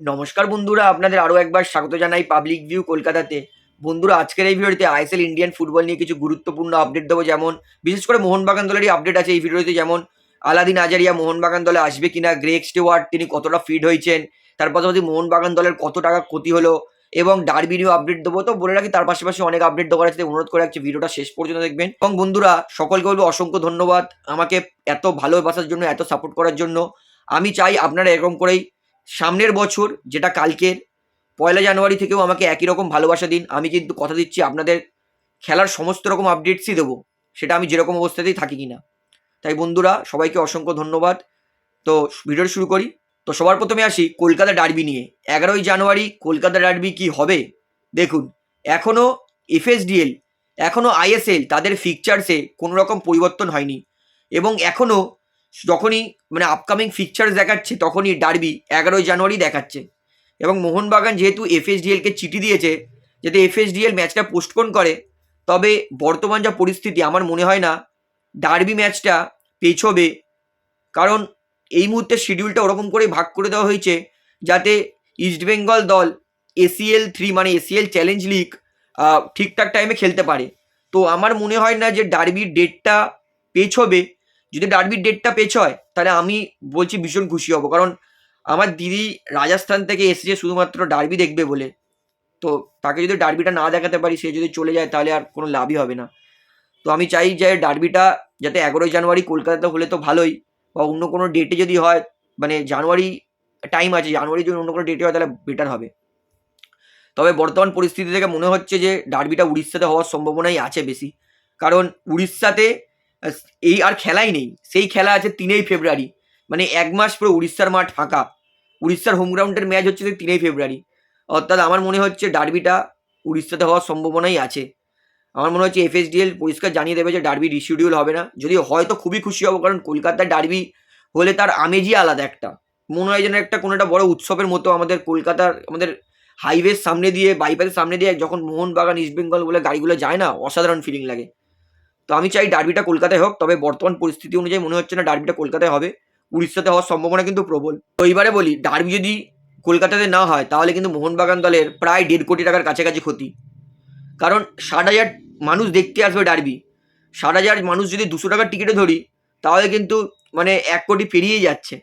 নমস্কার বন্ধুরা, আপনাদের আরও একবার স্বাগত জানাই পাবলিক ভিউ কলকাতাতে। বন্ধুরা, আজকের এই ভিডিওতে আইএসএল ইন্ডিয়ান ফুটবল নিয়ে কিছু গুরুত্বপূর্ণ আপডেট দেবো যেমন, বিশেষ করে মোহনবাগান দলেরই আপডেট আছে এই ভিডিওতে যেমন, আলাদিন আজারিয়া মোহনবাগান দলে আসবে কিনা গ্রেক স্টেওয়ার্ড তিনি কতটা ফিট হয়েছেন, তার পাশাপাশি মোহনবাগান দলের কত টাকা ক্ষতি হলো, এবং ডার্বি নিয়েও আপডেট দেবো। তো বলে রাখি, তার পাশাপাশি অনেক আপডেট দেওয়ার আছে অনুরোধ করে রাখছি ভিডিওটা শেষ পর্যন্ত দেখবেন। এবং বন্ধুরা, সকলকে বলব অসংখ্য ধন্যবাদ আমাকে এত ভালোবাসার জন্য, এত সাপোর্ট করার জন্য। আমি চাই আপনারা এরকম করেই সামনের বছর, যেটা কালকের, পয়লা জানুয়ারি থেকেও আমাকে একই রকম ভালোবাসা দিন। আমি কিন্তু কথা দিচ্ছি, আপনাদের খেলার সমস্ত রকম আপডেটসই দেবো। সেটা আমি যেরকম অবস্থাতেই থাকি কিনা। তাই বন্ধুরা, সবাইকে অসংখ্য ধন্যবাদ। তো ভিডিও শুরু করি। তো সবার প্রথমে আসি কলকাতা ডার্বি নিয়ে। এগারোই জানুয়ারি কলকাতা ডার্বি কি হবে? দেখুন এখনও এফএসডিএল এখনও আইএসএল, তাদের ফিকচার্সে কোনো রকম পরিবর্তন হয়নি। এবং এখনও যখনই মানে আপকামিং ফিকচার্স দেখাচ্ছে, তখনই ডার্বি এগারোই জানুয়ারি দেখাচ্ছে। এবং মোহনবাগান যেহেতু এফএসডিএলকে চিঠি দিয়েছে, যাতে এফএসডিএল ম্যাচটা পোস্টপোন করে, তবে বর্তমান যা পরিস্থিতি, আমার মনে হয় না ডার্বি ম্যাচটা পেছবে। কারণ এই মুহূর্তে শিডিউলটা ওরকম করে ভাগ করে দেওয়া হয়েছে, যাতে ইস্টবেঙ্গল দল এসিএল থ্রি মানে এসিএল চ্যালেঞ্জ লিগ ঠিকঠাক টাইমে খেলতে পারে। তো আমার মনে হয় না যে ডার্বির ডেটটা পেছবে। যদি ডার্বির ডেটটা পেছ হয়, তাহলে আমি বলছি ভীষণ খুশি হব। কারণ আমার দিদি রাজস্থান থেকে এসেছে শুধুমাত্র ডার্বি দেখবে বলে। তো তাকে যদি ডার্বিটা না দেখাতে পারি, সে যদি চলে যায়, তাহলে আর কোনো লাভই হবে না। তো আমি চাই যে ডার্বিটা যাতে এগারোই জানুয়ারি কলকাতাতে হলে তো ভালোই, বা অন্য কোনো ডেটে যদি হয় মানে জানুয়ারি টাইম আছে জানুয়ারি যদি অন্য কোনো ডেটে হয়, তাহলে বেটার হবে। তবে বর্তমান পরিস্থিতি থেকে মনে হচ্ছে যে ডার্বিটা উড়িষ্যাতে হওয়ার সম্ভাবনাই আছে বেশি। কারণ উড়িষ্যাতে এই আর খেলাই নেই। সেই খেলা আছে তিনই ফেব্রুয়ারি। মানে এক মাস পুরো উড়িষ্যার মাঠ ফাঁকা। উড়িষ্যার হোম গ্রাউন্ডের ম্যাচ হচ্ছে তিনই ফেব্রুয়ারি। অর্থাৎ আমার মনে হচ্ছে ডার্বিটা উড়িষ্যাতে হওয়ার সম্ভাবনাই আছে। আমার মনে হচ্ছে এফএসডিএল পরিষ্কার জানিয়ে দেবে যে ডার্বি রিশিডিউল হবে না। যদি হয়তো খুবই খুশি হব, কারণ কলকাতার ডার্বি হলে তার আমেজই আলাদা একটা। মনে হয় যেন একটা কোনো একটা বড় উৎসবের মতো আমাদের কলকাতার, আমাদের হাইওয়ের সামনে দিয়ে বাইপাসের সামনে দিয়ে যখন মোহনবাগান ইস্টবেঙ্গল বলে গাড়িগুলো যায় না, অসাধারণ ফিলিং লাগে। তো আমি চাই ডার্বিটা কলকাতায় হোক, তবে বর্তমান পরিস্থিতি অনুযায়ী মনে হচ্ছে না ডার্বিটা কলকাতায় হবে। উড়িষ্যাতে হওয়ার সম্ভাবনা কিন্তু প্রবল। তো এইবারে বলি, ডার্বি যদি কলকাতাতে না হয়, তাহলে কিন্তু মোহনবাগান দলের প্রায় দেড় কোটি টাকার কাছাকাছি ক্ষতি। কারণ ষাট হাজার মানুষ দেখতে আসবে ডার্বি। ষাট হাজার মানুষ যদি দুশো টাকার টিকিটে ধরি, তাহলে কিন্তু মানে এক কোটি পেরিয়েই যাচ্ছে।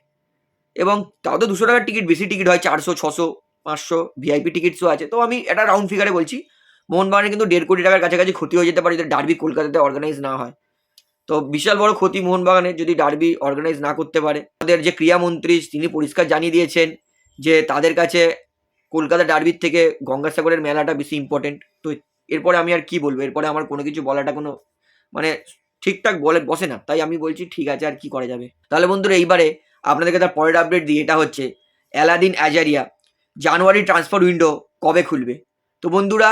এবং তাও তো দুশো টাকার টিকিট, বেশি টিকিট হয়, চারশো, ছশো, পাঁচশো, ভিআইপি টিকিটসও আছে। তো আমি এটা রাউন্ড ফিগারে বলছি মোহনবাগানের কিন্তু দেড় কোটি টাকার কাছাকাছি ক্ষতি হয়ে যেতে পারে যদি ডার্বি কলকাতাতে অর্গানাইজ না হয়। তো বিশাল বড় ক্ষতি মোহনবাগানের যদি ডার্বি অর্গানাইজ না করতে পারে। তাদের যে ক্রীড়ামন্ত্রী তিনি পরিষ্কার জানিয়ে দিয়েছেন যে তাদের কাছে কলকাতা ডার্বির থেকে গঙ্গাসাগরের মেলাটা বেশি ইম্পর্টেন্ট তো এরপরে আমি আর কি বলব? এরপরে আমার কোনো কিছু বলাটা কোনো মানে ঠিকঠাক বলে বসে না। তাই আমি বলছি ঠিক আছে, আর কি করা যাবে? তাহলে বন্ধুরা, এইবারে আপনাদেরকে তার পরের আপডেট দিই এটা হচ্ছে অ্যালাদিন অ্যাজারিয়া জানুয়ারি ট্রান্সফার উইন্ডো কবে খুলবে? তো বন্ধুরা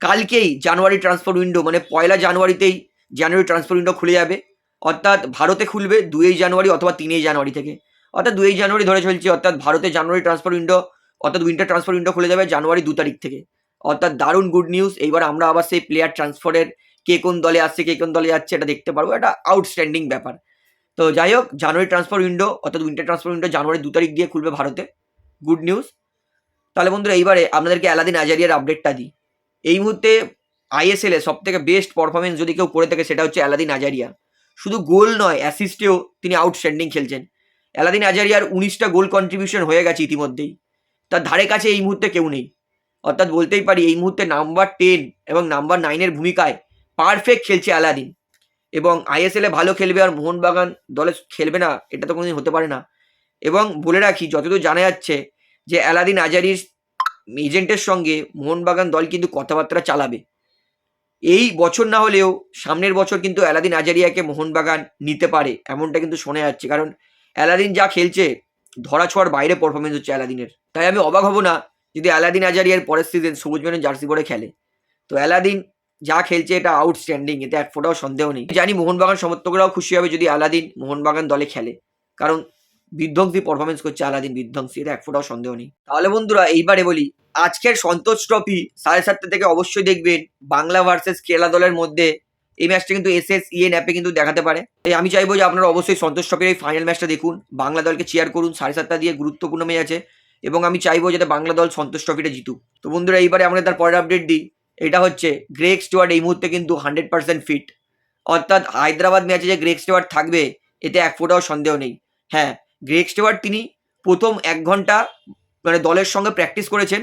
কালকেই জানুয়ারি ট্রান্সফার উইন্ডো মানে পয়লা জানুয়ারিতেই জানুয়ারি ট্রান্সফার উইন্ডো খুলে যাবে। অর্থাৎ ভারতে খুলবে দুই জানুয়ারি অথবা তিনই জানুয়ারি থেকে। অর্থাৎ দুই জানুয়ারি ধরে চলছে, অর্থাৎ ভারতে জানুয়ারি ট্রান্সফার উইন্ডো অর্থাৎ উইন্টার ট্রান্সফার উইন্ডো খুলে যাবে জানুয়ারি দু তারিখ থেকে। অর্থাৎ দারুণ গুড নিউজ এইবার আমরা আবার সেই প্লেয়ার ট্রান্সফারের কে কোন দলে আসছে, কে কোন দলে যাচ্ছে এটা দেখতে পারব। এটা আউটস্ট্যান্ডিং ব্যাপার। তো যাই হোক, জানুয়ারি ট্রান্সফার উইন্ডো অর্থাৎ উইন্টার ট্রান্সফার উইন্ডো জানুয়ারি দু তারিখ দিয়ে খুলবে ভারতে। গুড নিউজ তাহলে বন্ধুরা, এইবারে আপনাদেরকে অ্যালাদিন আজারিয়ার আপডেটটা দিই। এই মুহূর্তে আইএসএল এ সব থেকে বেস্ট পারফরমেন্স যদি কেউ করে থাকে সেটা হচ্ছে অ্যালাদিন আজারিয়া শুধু গোল নয় অ্যাসিস্টেও তিনি আউটস্ট্যান্ডিং খেলছেন। অ্যালাদিন আজারিয়ার উনিশটা গোল কন্ট্রিবিউশন হয়ে গেছে ইতিমধ্যেই। তার ধারে কাছে এই মুহূর্তে কেউ নেই। অর্থাৎ বলতেই পারি, এই মুহূর্তে নাম্বার টেন এবং নাম্বার নাইনের ভূমিকায় পারফেক্ট খেলছে আলাদিন এবং আইএসএল ভালো খেলবে আর মোহনবাগান দলে খেলবে না, এটা তো কোনোদিন হতে পারে না। এবং বলে রাখি, যতদূর জানা যাচ্ছে যে অ্যালাদিন আজারির এজেন্টের সঙ্গে মোহনবাগান দল কিন্তু কথাবার্তা চালাবে। এই বছর না হলেও সামনের বছর কিন্তু অ্যালাদিন আজারিয়াকে মোহনবাগান নিতে পারে, এমনটা কিন্তু শোনা যাচ্ছে। কারণ অ্যালাদিন যা খেলছে ধরা ছোঁয়ার বাইরে পারফরমেন্স হচ্ছে অ্যালাদিনের। তাই আমি অবাক হব না যদি অ্যালাদিন আজারিয়ার পরের সিজন সবুজ মেনের জার্সি পরে খেলে। তো অ্যালাদিন যা খেলছে, এটা আউটস্ট্যান্ডিং এতে এক ফোটাও সন্দেহ নেই। জানি মোহনবাগান সমর্থকরাও খুশি হবে যদি আলাদিন মোহনবাগান দলে খেলে। কারণ বিধ্বংসী পারফরমেন্স করছে আলাদিন বিধ্বংসী, এটা এক ফোটাও সন্দেহ নেই। তাহলে বন্ধুরা, এইবারে বলি, আজকের সন্তোষ ট্রফি সাড়ে সাতটা থেকে অবশ্যই দেখবেন, বাংলা ভার্সেস কেরালা দলের মধ্যে। এই ম্যাচটা কিন্তু এস এস ইএন অ্যাপে কিন্তু দেখাতে পারে। তাই আমি চাইব যে আপনারা অবশ্যই সন্তোষ ট্রফির এই ফাইনাল ম্যাচটা দেখুন, বাংলা দলকে চেয়ার করুন, সাড়ে সাতটা দিয়ে গুরুত্বপূর্ণ ম্যাচ আছে এবং আমি চাইব যাতে বাংলা দল সন্তোষ ট্রফিটা জিতুক। তো বন্ধুরা, এইবারে আমরা তার পরের আপডেট দিই। এটা হচ্ছে গ্রেক স্টুয়ার্ড এই মুহূর্তে কিন্তু হান্ড্রেড পার্সেন্ট ফিট অর্থাৎ হায়দ্রাবাদ ম্যাচে যে গ্রেক স্টুয়ার্ট থাকবে, এতে এক ফোঁটাও সন্দেহ নেই। হ্যাঁ গ্রেক স্টুয়ার্ট তিনি প্রথম এক ঘণ্টা মানে দলের সঙ্গে প্র্যাকটিস করেছেন।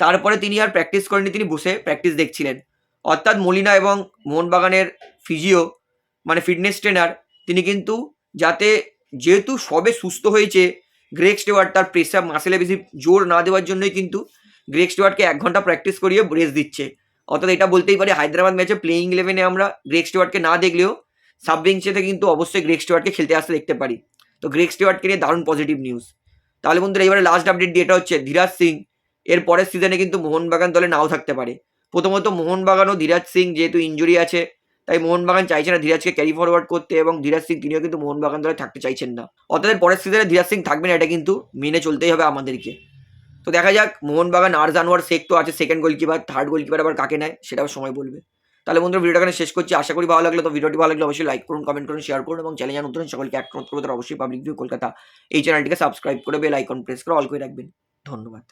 তারপরে তিনি আর প্র্যাকটিস করেননি, তিনি বসে প্র্যাকটিস দেখছিলেন। অর্থাৎ মলিনা এবং মোহনবাগানের ফিজিও মানে ফিটনেস ট্রেনার তিনি কিন্তু যাতে যেহেতু সবে সুস্থ হয়েছে গ্রেক স্টেওয়ার্ড তার প্রেসার মাসেলে বেশি জোর না দেওয়ার জন্যই কিন্তু গ্রেক স্টেওয়ার্ডকে এক ঘণ্টা প্র্যাকটিস করিয়ে রেস্ট দিচ্ছে। অর্থাৎ এটা বলতেই পারি, হায়দ্রাবাদ ম্যাচে প্লেয়িং ইলেভেনে আমরা গ্রেক স্টেওয়ার্ডকে না দেখলেও সাব বেঞ্চেতে কিন্তু অবশ্যই গ্রেক স্টেওয়ার্ডকে খেলতে আসতে দেখতে পারি। তো গ্রেক স্টেওয়ার্ডকে নিয়ে দারুণ পজিটিভ নিউজ তাহলে বন্ধুরা, এবারে লাস্ট আপডেট দিয়ে এটা হচ্ছে ধীরাজ সিং। এর পরের সিজনে কিন্তু মোহনবাগান দলে নাও থাকতে পারে। প্রথমত মোহনবাগান ও ধীরাজ সিং যেহেতু ইঞ্জুরি আছে, তাই মোহনবাগান চাইছে না ধীরাজকে ক্যারি ফরওয়ার্ড করতে এবং ধীরাজ সিং তিনিও কিন্তু মোহনবাগান দলে থাকতে চাইছেন না। অর্থাৎ পরের সিজনে ধীরাজ সিং থাকবে না, এটা কিন্তু মেনে চলতেই হবে আমাদেরকে। তো দেখা যাক, মোহনবাগান আর জানোয়ার শেখ তো আছে সেকেন্ড গোলকিপার থার্ড গোলকিপার আবার কাকে নেয়, সেটাও সময় বলবে। তাহলে বন্ধুরা ভিডিওটা এখানে শেষ করছি। আশা করি ভালো লাগল। তো ভিডিওটি ভালো লাগলে অবশ্যই লাইক করুন কমেন্ট করুন শেয়ার করুন এবং চ্যানেল নতুন সকলকে এক করতে অবশ্যই পাবলিক ভিউ কলকাতা এই চ্যানেলটিকে সাবস্ক্রাইব করে বেল আইকন প্রেস করে অল করে রাখবেন। ধন্যবাদ।